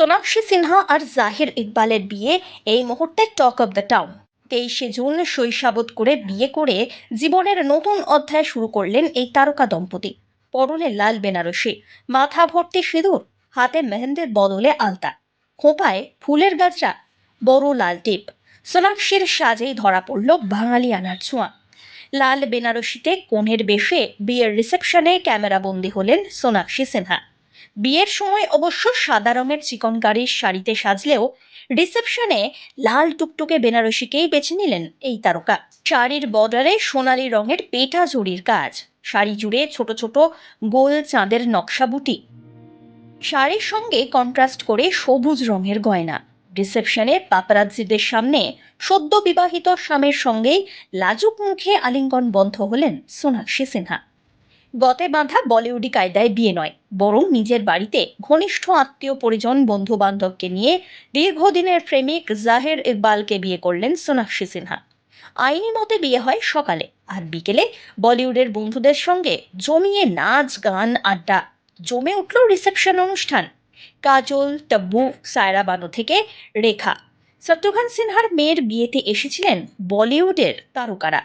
সোনাক্ষী সিনহা আর জাহির ইকবালের বিয়ে, এই মুহূর্তে টক অব দ্য টাউন। তেইশে জুন শৈশাবত করে বিয়ে করে জীবনের নতুন অধ্যায় শুরু করলেন এই তারকা দম্পতি। পরনে লাল বেনারসি, মাথা ভর্তি সিঁদুর, হাতে মেহেন্দের বদলে আলতা, খোঁপায় ফুলের গাছরা, বড় লাল টিপ, সোনাক্ষীর সাজেই ধরা পড়ল বাঙালি আনার ছোঁয়া। লাল বেনারসিতে কনের বেশে বিয়ের রিসেপশনে ক্যামেরাবন্দি হলেন সোনাক্ষী সিনহা। বিয়ের সময় অবশ্য সাদা রঙের চিকনকারির শাড়িতে সাজলেও রিসেপশনে লাল টুকটুকে বেনারসিকেই বেছে নিলেন এই তারকা। শাড়ির বর্ডারে সোনালি রঙের পেটা জুড়ির কাজ, শাড়ি জুড়ে ছোট ছোট গোল চাঁদের নকশা বুটি। শাড়ির সঙ্গে কন্ট্রাস্ট করে সবুজ রঙের গয়না। রিসেপশনে পাপারাজ্জিদের সামনে সদ্য বিবাহিত স্বামীর সঙ্গেই লাজুক মুখে আলিঙ্গন বন্ধ হলেন সোনাক্ষী সিনহা। গতে বাঁধা বলিউডি কায়দায় বিয়ে নয়, বরং নিজের বাড়িতে ঘনিষ্ঠ আত্মীয় পরিজন বন্ধু বান্ধবকে নিয়ে দীর্ঘদিনের প্রেমিক জাহের ইকবালকে বিয়ে করলেন সোনাক্ষী সিনহা। আইনি মতে বিয়ে হয় সকালে, আর বিকেলে বলিউডের বন্ধুদের সঙ্গে জমিয়ে নাচ, গান, আড্ডা, জমে উঠল রিসেপশন অনুষ্ঠান। কাজল, তব্বু, সায়রা বানো থেকে রেখা। শত্রুঘ্ন সিনহার মেয়ের বিয়েতে এসেছিলেন বলিউডের তারকারা।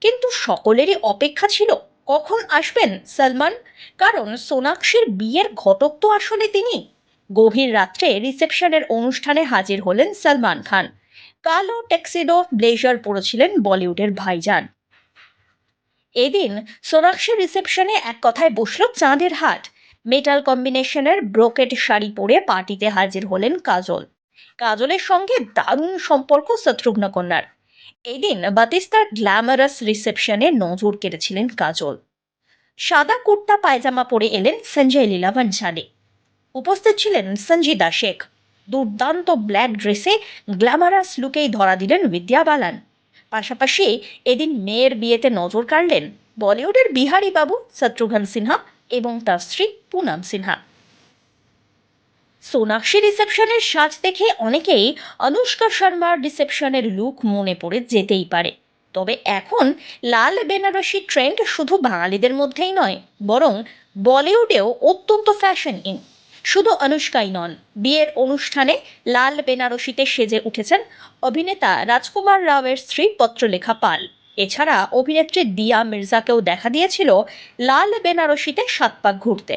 কিন্তু সকলেরই অপেক্ষা ছিল কখন আসবেন, সলমান? কারণ সোনাক্ষীর বিয়ের ঘটক তো আসলে তিনি। গভীর রাত্রে রিসেপশনের অনুষ্ঠানে হাজির হলেন সলমান খান। কালো ট্যাক্সিডো ব্লেজার পরেছিলেন বলিউডের ভাইজান। এদিন সোনাক্ষীর রিসেপশনে এক কথায় বসল চাঁদের হাট। মেটাল কম্বিনেশনের ব্রোকেট শাড়ি পরে পার্টিতে হাজির হলেন কাজল। কাজলের সঙ্গে দারুণ সম্পর্ক শত্রুঘ্ন কন্যার এদিন বাতিস্তার গ্ল্যামারাস রিসেপশনে নজর কেড়েছিলেন কাজল। সাদা কুর্তা পায়জামা পরে এলেন সঞ্জয় লীলা বনশালী উপস্থিত ছিলেন সঞ্জিদা শেখ। দুর্দান্ত ব্ল্যাক ড্রেসে গ্ল্যামারাস লুকেই ধরা দিলেন বিদ্যা বালান। পাশাপাশি এদিন মেয়ের বিয়েতে নজর কাড়লেন বলিউডের বিহারি বাবু শত্রুঘ্ন সিনহা এবং তার স্ত্রী পুনাম সিনহা। সোনাক্ষী রিসেপশনের সাজ দেখে অনেকেই অনুষ্কা শর্মার রিসেপশনের লুক মনে পড়ে যেতেই পারে। তবে এখন লাল বেনারসি ট্রেন্ড শুধু বাঙালিদের মধ্যেই নয়, বরং বলিউডেও অত্যন্ত ফ্যাশন ইন শুধু অনুষ্কাই নন, বিয়ের অনুষ্ঠানে লাল বেনারসিতে সেজে উঠেছেন অভিনেতা রাজকুমার রাওয়ের স্ত্রী পত্রলেখা পাল। এছাড়া অভিনেত্রী দিয়া মির্জাকেও দেখা দিয়েছিল লাল বেনারসিতে সাত পাক ঘুরতে।